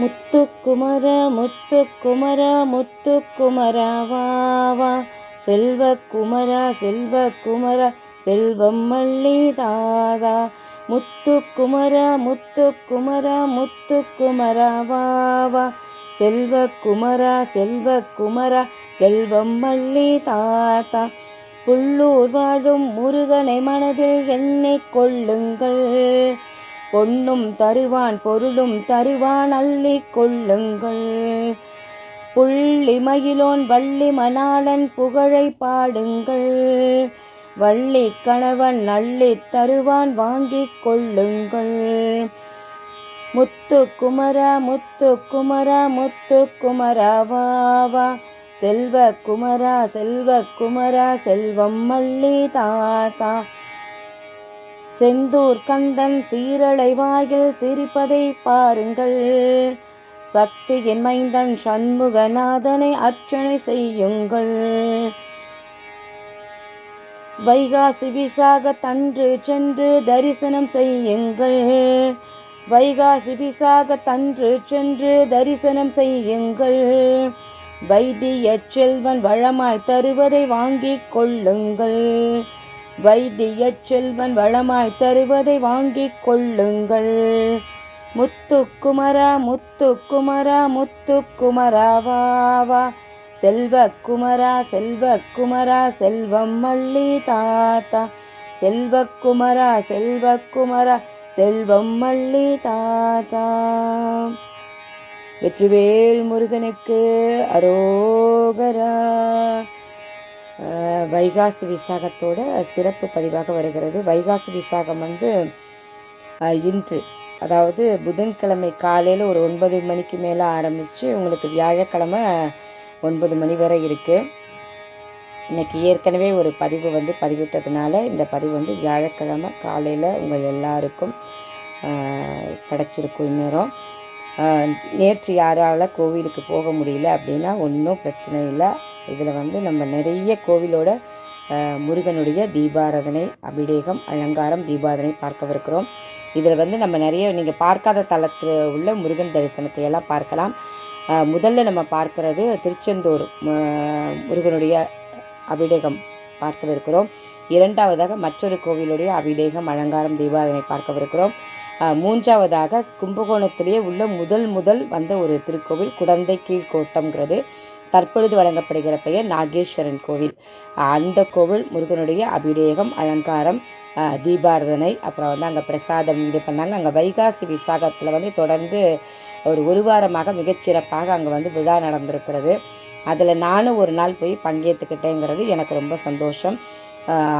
முத்துக்குமர முத்துக்குமர முத்துக்குமர வா செல்வக்குமர செல்வக்குமரா செல்வம் மள்ளி தாதா முத்துக்குமரா முத்துக்குமரா முத்துக்குமர வா செல்வக்குமர செல்வக்குமரா செல்வக்குமரா செல்வம் மள்ளி தாத்தா புள்ளூர் வாழும் முருகனை மனதில் எண்ணெய் கொள்ளுங்கள். பொன்னும் தருவான் பொருளும் தருவான் அள்ளிக் கொள்ளுங்கள். புள்ளி மயிலோன் வள்ளி மணாளன் புகழை பாடுங்கள். வள்ளி கணவன் அள்ளி தருவான் வாங்கிக் கொள்ளுங்கள். முத்து குமர முத்து குமர முத்து குமரவாவா செல்வ குமரா செல்வ குமரா செல்வம் மள்ளி தாத்தா செந்தூர் கந்தன் சீரலை வாயில் சிரிப்பதை பாருங்கள். சக்தியின் மைந்தன் சண்முகநாதனை அர்ச்சனை செய்யுங்கள். வைகாசி விசாக தன்று சென்று தரிசனம் செய்யுங்கள். வைகாசி விசாக தன்று சென்று தரிசனம் செய்யுங்கள். வைத்திய செல்வன் வளமாய் தருவதை வாங்கிக் கொள்ளுங்கள். வைத்திய செல்வன் வளமாய் தருவதை வாங்கிக் கொள்ளுங்கள். முத்துக்குமரா முத்துக்குமரா முத்துக்குமராவாவா செல்வக்குமரா செல்வக்குமரா செல்வம் மள்ளி தாத்தா. செல்வக்குமரா செல்வக்குமரா செல்வம் மள்ளி தாத்தா. வெற்றிவேல் முருகனுக்கு அரோகரா. வைகாசி விசாகத்தோட சிறப்பு பதிவாக வருகிறது. வைகாசி விசாகம் வந்து இன்று அதாவது புதன்கிழமை காலையில் ஒரு ஒன்பது மணிக்கு மேலே ஆரம்பித்து உங்களுக்கு வியாழக்கிழமை ஒன்பது மணி வரை இருக்குது இன்றைக்கி ஏற்கனவே ஒரு பதிவு வந்து பதிவிட்டதுனால இந்த பதிவு வந்து வியாழக்கிழமை காலையில் உங்கள் எல்லாருக்கும் கிடச்சிருக்கும் இந்நேரம். நேற்று யாரால் கோவிலுக்கு போக முடியல அப்படின்னா ஒன்றும் பிரச்சனை இல்லை. இதில் வந்து நம்ம நிறைய கோவிலோட முருகனுடைய தீபாராதனை அபிடேகம் அலங்காரம் தீபாராதனை பார்க்கவிருக்கிறோம். இதில் வந்து நம்ம நிறைய நீங்கள் பார்க்காத தளத்தில் உள்ள முருகன் தரிசனத்தை எல்லாம் பார்க்கலாம். முதல்ல நம்ம பார்க்கறது திருச்செந்தூர் முருகனுடைய அபிடேகம் பார்க்கவிருக்கிறோம். இரண்டாவதாக மற்றொரு கோவிலுடைய அபிடேகம் அலங்காரம் தீபாராதனை பார்க்கவிருக்கிறோம். மூன்றாவதாக கும்பகோணத்திலேயே உள்ள முதல் முதல் வந்த ஒரு திருக்கோவில் குடந்தை கீழ்கோட்டம்ங்கிறது. தற்பொழுது வழங்கப்படுகிற பெயர் நாகேஸ்வரன் கோவில். அந்த கோவில் முருகனுடைய அபிஷேகம் அலங்காரம் தீபாரதனை அப்புறம் வந்து அங்கே பிரசாதம் இது பண்ணாங்க. அங்கே வைகாசி விசாகத்தில் வந்து தொடர்ந்து ஒரு ஒரு வாரமாக மிகச்சிறப்பாக அங்கே வந்து விழா நடந்திருக்கிறது. அதில் நானும் ஒரு நாள் போய் பங்கேற்றுக்கிட்டேங்கிறது எனக்கு ரொம்ப சந்தோஷம்.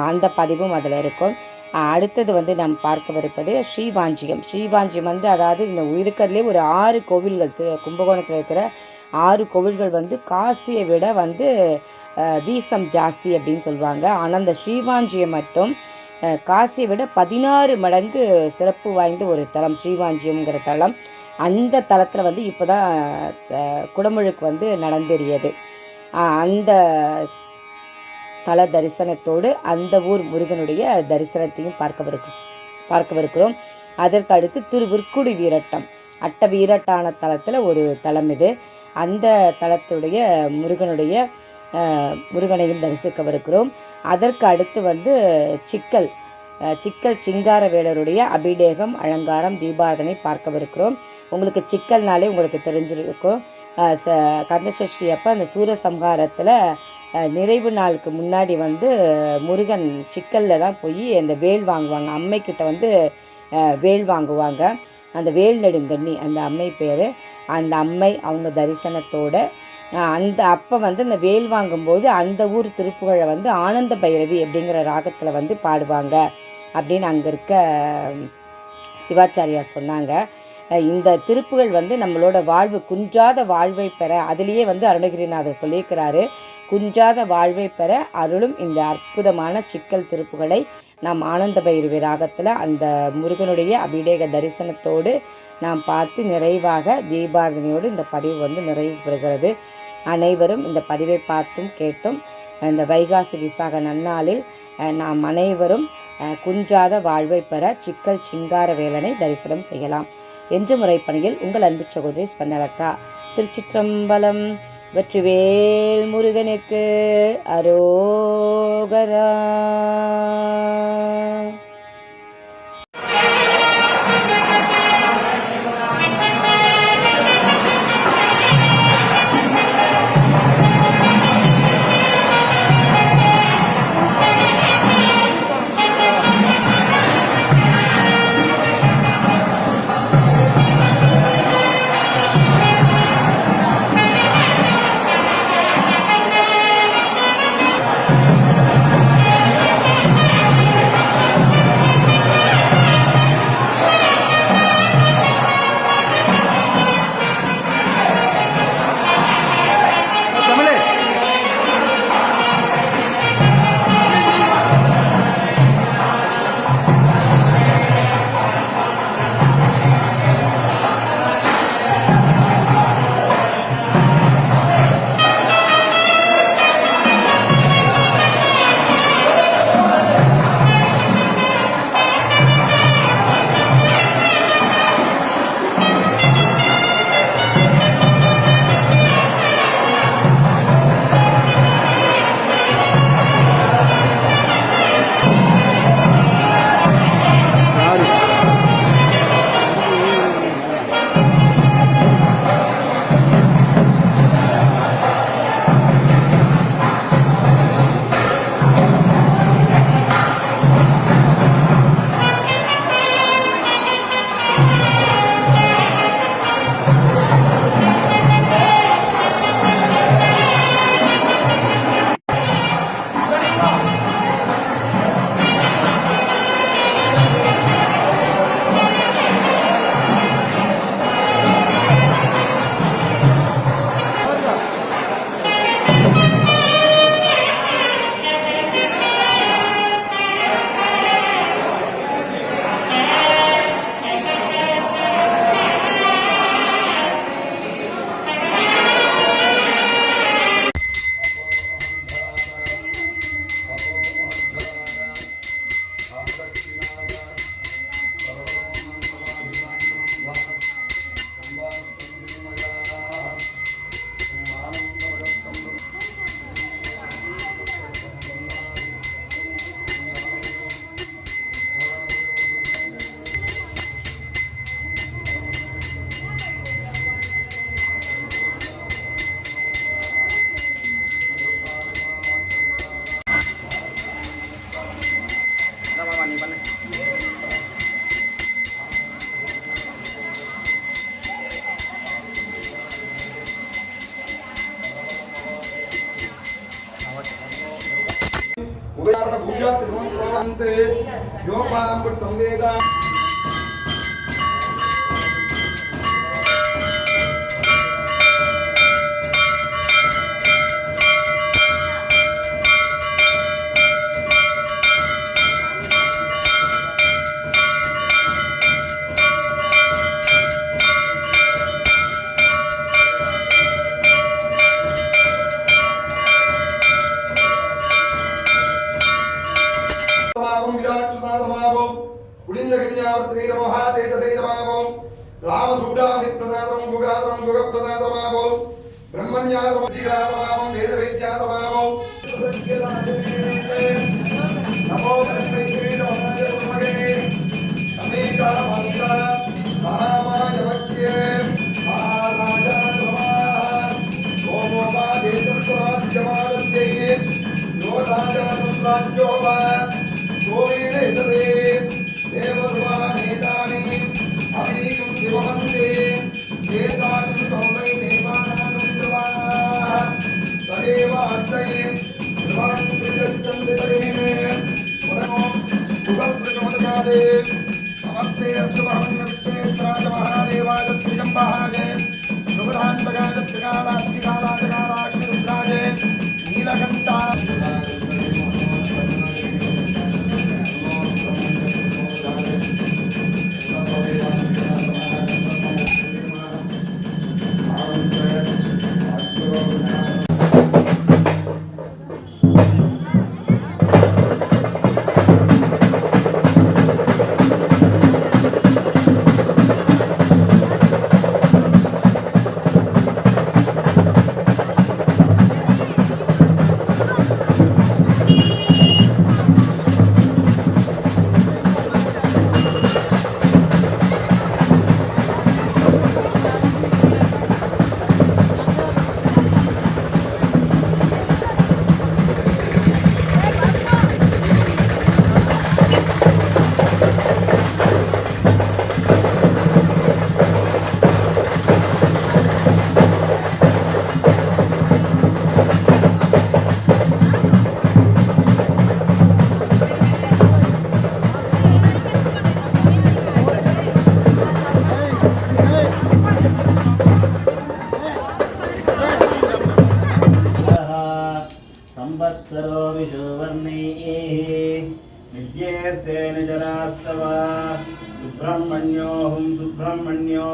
அந்த பதிவும் அதில் இருக்கும். அடுத்தது வந்து நாம் பார்க்கவிருப்பது ஸ்ரீவாஞ்சியம். ஸ்ரீவாஞ்சியம் வந்து அதாவது இந்த இருக்கிறதுலே ஒரு ஆறு கோவில்கள் திரு- கும்பகோணத்தில் இருக்கிற ஆறு கோவில்கள் வந்து காசியை விட வந்து வீசம் ஜாஸ்தி அப்படின்னு சொல்லுவாங்க ஆனால் அந்த ஸ்ரீவாஞ்சியம் மட்டும் காசியை விட பதினாறு மடங்கு சிறப்பு வாய்ந்த ஒரு தலம் ஸ்ரீவாஞ்சியம்ங்கிற தலம். அந்த தலத்தில் வந்து இப்போ தான் குடமுழுக்கு வந்து நடந்தேறியது. ஆஹ் அந்த தல தரிசனத்தோடு அந்த ஊர் முருகனுடைய தரிசனத்தையும் பார்க்கவிருக்கும் பார்க்கவிருக்கிறோம். அதற்கு அடுத்து திருவிற்குடி வீரட்டம். அட்ட வீரட்டான தலத்தில் ஒரு தலம் இது. அந்த தலத்துடைய முருகனுடைய முருகனையும் தரிசிக்கவிருக்கிறோம் அதற்கு அடுத்து வந்து சிக்கல் சிக்கல் சிங்கார வேலருடைய அபிடேகம் அலங்காரம் தீபாரதனை பார்க்கவிருக்கிறோம் உங்களுக்கு சிக்கல்னாலே உங்களுக்கு தெரிஞ்சிருக்கும். ச கந்தசஷ்டி அப்போ அந்த சூரசம்ஹாரத்தில் நிறைவு நாளுக்கு முன்னாடி வந்து முருகன் சிக்கலில் தான் போய் அந்த வேல் வாங்குவாங்க. அம்மைக்கிட்ட வந்து வேல் வாங்குவாங்க. அந்த வேல் நெடுங்கண்ணி அந்த அம்மை பேர் அந்த அம்மை அவங்க தரிசனத்தோட அந்த அப்போ வந்து அந்த வேல் வாங்கும்போது அந்த ஊர் திருப்புகழை வந்து ஆனந்த பைரவி அப்படிங்கிற ராகத்தில் வந்து பாடுவாங்க அப்படின்னு அங்கே இருக்க சிவாச்சாரியார் சொன்னாங்க. இந்த திருப்புகள் வந்து நம்மளோட வாழ்வு குன்றாத வாழ்வை பெற அதுலேயே வந்து அருணகிரிநாதர் சொல்லியிருக்கிறாரு. குன்றாத வாழ்வை பெற அருளும் இந்த அற்புதமான சிக்கல் திருப்புகளை நாம் ஆனந்த பைரவி ராகத்தில் அந்த முருகனுடைய அபிடேக தரிசனத்தோடு நாம் பார்த்து நிறைவாக தீபாரதனையோடு இந்த பதிவு வந்து நிறைவு பெறுகிறது. அனைவரும் இந்த பதிவை பார்த்தும் கேட்டும் இந்த வைகாசி விசாக நன்னாளில் நாம் அனைவரும் குன்றாத வாழ்வை பெற சிக்கல் சிங்கார வேலனை தரிசனம் செய்யலாம். என்று முறைப்பணியில் உங்கள் அன்பு சகோதரி ஸ்பன்னலதா திருச்சிற்றம்பலம் வெற்றிவேல் முருகனுக்கு அரோகரா.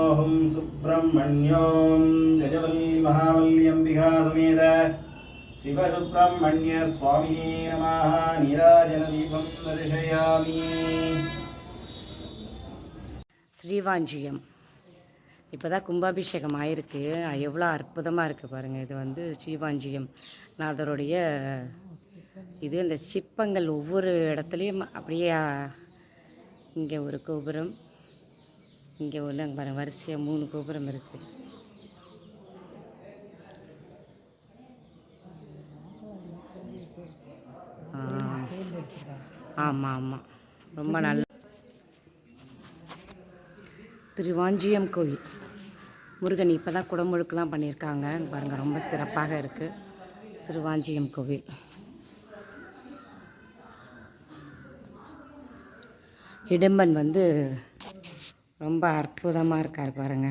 सुब्रह्मण्योऽहं सुब्रह्मण्यों गजवल्ली महावल्यम्बिका समेत शिवसुब्रह्मण्य स्वामिने नमः नीराजनदीपं दर्शयामि ஸ்ரீவாஞ்சியம் இப்போ தான் கும்பாபிஷேகம் ஆயிருக்கு எவ்வளோ அற்புதமாக இருக்குது பாருங்கள் இது வந்து ஸ்ரீவாஞ்சியம் நாதருடைய இது இந்த சிற்பங்கள் ஒவ்வொரு இடத்துலையும் அப்படியே இங்கே ஒரு கோபுரம் இங்கே ஒன்று அங்கே பாருங்க வரிசையாக மூணு கோபுரம் இருக்குது ஆமாம் ஆமாம் ரொம்ப நல்ல திருவாஞ்சியம் கோயில். முருகன் இப்போ தான் குடமுழுக்கெலாம் பண்ணியிருக்காங்க. இங்க பாருங்க ரொம்ப சிறப்பாக இருக்குது திருவாஞ்சியம் கோவில். இடும்பன் வந்து ரொம்ப அற்புதமாக இருக்கார் பாருங்க.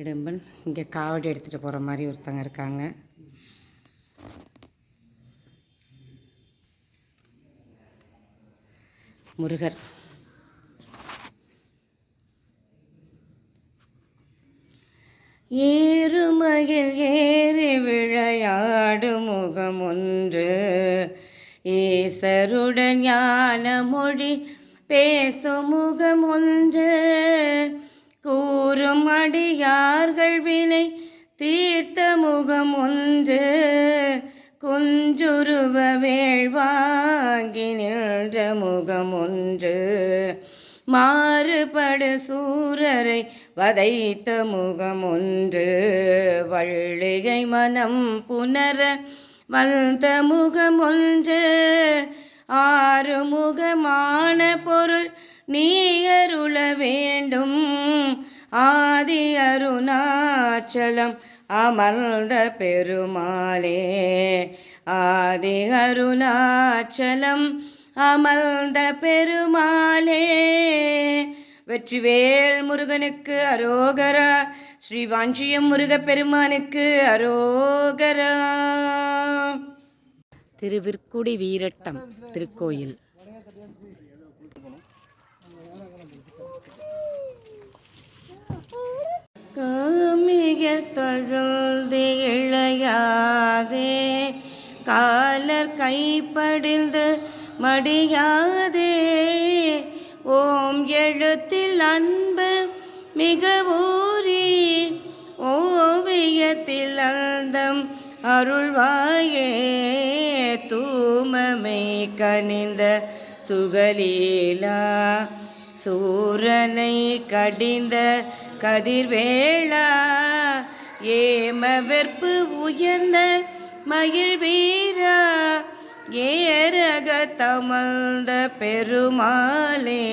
இடும்பன் இங்கே காவடி எடுத்துகிட்டு போகிற மாதிரி ஒருத்தங்க இருக்காங்க. முருகர். ஏறுமகில் ஏறி விளையாடு முகம் ஒன்று. ஈசருடன் ஞான மொழி பேசும் முகம் ஒன்று. வாழ்வினை தீர்த்த முகம் ஒன்று. குஞ்சுருவ வேள்வாங்கி நின்ற முகம் ஒன்று. மாறுபடு சூரரை வதைத்த முகம் ஒன்று. வள்ளிகை மனம் புனர வந்த முகம் ஒன்று. ஆறுமுகமான பொருள் நீ அருள வேண்டும். ஆதி அருணாச்சலம் அமர்ந்த பெருமாளே. ஆதி அருணாச்சலம் அமர்ந்த பெருமாளே. வெற்றிவேல் முருகனுக்கு அரோகரா ஸ்ரீ வாஞ்சியம் முருகப்பெருமானுக்கு அரோகரா. திருவிற்குடி வீரட்டம் திருக்கோயில். கைப்படிந்து மடியாதே. ஓம் எழுத்தில் அன்பு மிக ஊறி ஓவியத்தில் அந்தம் அருள்வாயே. தூமமை கனிந்த சுகலீலா சூரனை கடிந்த கதிர்வேளா. ஏம வெற்பு உயர்ந்த மகிழ்வீ வீரா தமழ்ந்த பெருமாளே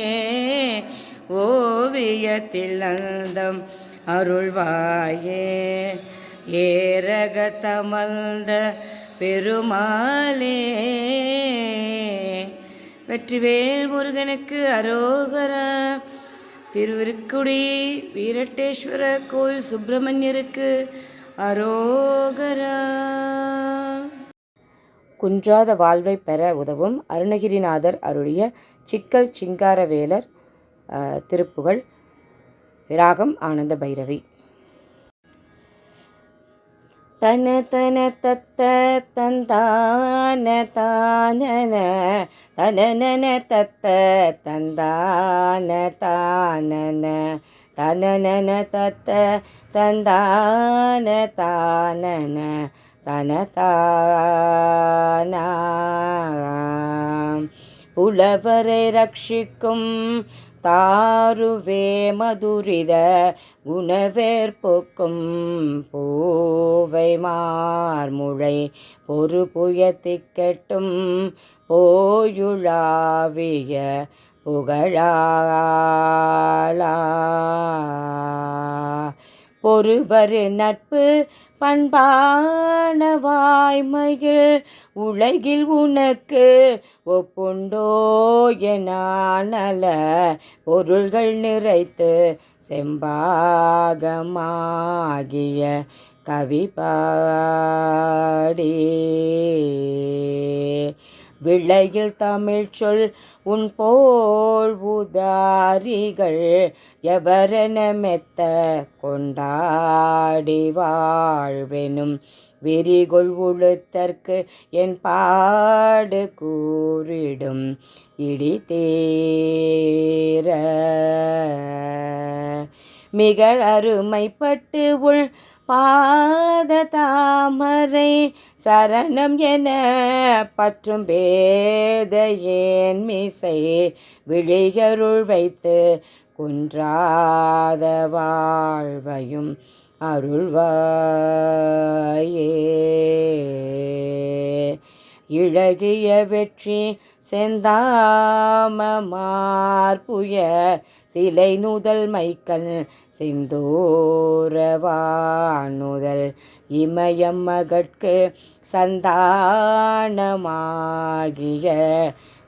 ஓவியத்தில் அந்தம் அருள்வாயே. ஏரக தமழ்ந்த பெருமாளே வெற்றிவேல் முருகனுக்கு அரோகர. திருவிருக்குடி வீரட்டேஸ்வரர் கோயில் சுப்பிரமணியருக்கு அரோகரா. குன்றாத வாழ்வை பெற உதவும் அருணகிரிநாதர் அருளிய சிக்கல் சிங்காரவேலர் திருப்புகள் திருப்புகழ் ராகம் ஆனந்த பைரவி. தன தன தத்த தந்தான தானன தனனன தத்த தந்தான தானன தனனன தத்த தந்தான தானன தனதானா புலவரை ரட்சிக்கும் தாருவே மதுரித குணவேற்போக்கும் பூவை மார்முழை பொறு புயத்திக்கட்டும் போயுழாவிய புகழாளா. பொறுவர் நட்பு பண்பான வாய்மையில் உலகில் உனக்கு ஒப்புண்டோ எனானல பொருள்கள் நிறைத்து செம்பாகமாகிய கவி பாடி விளையில் தமிழ் சொல் உன் போல் உதாரிகள் எவரென மெத்த கொண்டாடி வாழ்வெனும். விரிகொள் உளுத்தற்கு என் பாடு கூறிடும். இடி தேர மிக அருமைப்பட்டு உள் பாத தாமரை சரணம் என பற்றும் பேத ஏன் மிசை விழிகருள் வைத்து குன்றாத வாழ்வையும் அருள்வாயே. இழகிய வெற்றி செந்தாமமார்புய சிலை நுதல் மைக்கல் சிந்தூரவானுதல் இமயம் மகட்கு சந்தானமாகிய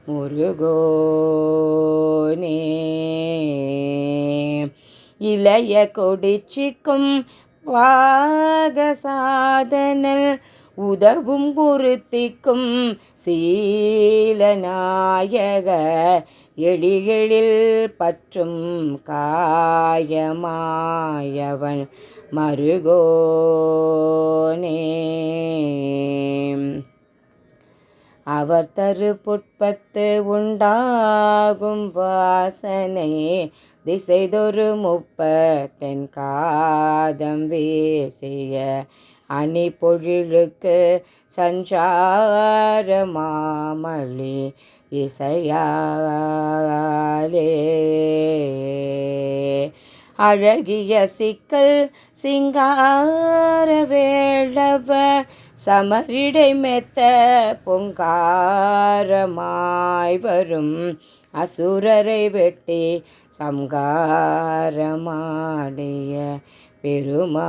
முருகோனே. இளைய கொடிச்சிக்கும் பாகசாதனல் உதவும் பொருத்திக்கும் சீலநாயக எளிகளில் பற்றும் காயமாயவன் மருகோனே. அவர் தரு புட்பத்து உண்டாகும் வாசனை திசைதொரு முப்பத்தென் காதம் வீசிய அணி பொழிலுக்கு சஞ்சார மாமழி இசையாலே. அழகிய சிக்கல் சிங்கார வேளவ சமரிடை மெத்த பொங்காரமாய் வரும் அசுரரை வெட்டி சம்காரமாடிய பெருமாளே.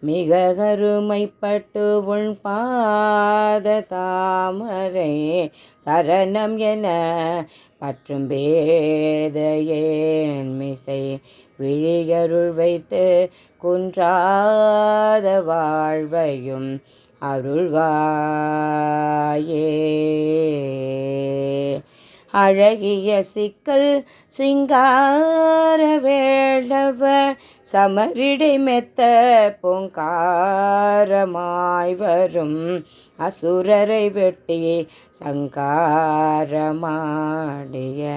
மிக கருமைப்பட்டு உன் பாத தாமரை சரணம் என பற்றும் பேதையேன் மிசை விழிகருள் வைத்து குன்றாத வாழ்வையும் அருள்வாயே. அழகிய சிக்கல் சிங்கார வேளவ சமரிடை மெத்த பொங்காரமாய் வரும். அசுரரை வெட்டி சங்காரமாடிய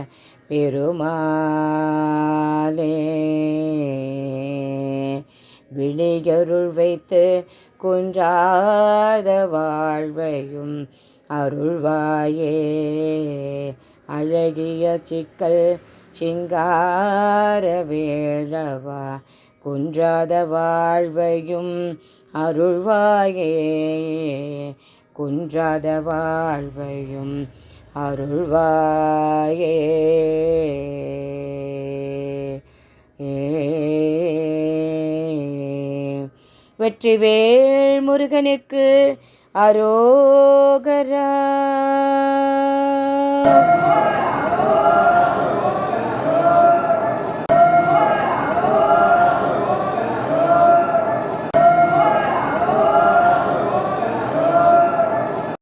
பெருமாளே. விழியருள் வைத்து குன்றாத வாழ்வையும் அருள்வாயே. அழகிய சிக்கல் சிங்கார வேழவா குன்றாத வாழ்வையும் அருள்வாயே. குன்றாத வாழ்வையும் அருள்வாயே. வெற்றிவேல் முருகனுக்கு அரோகரா. Música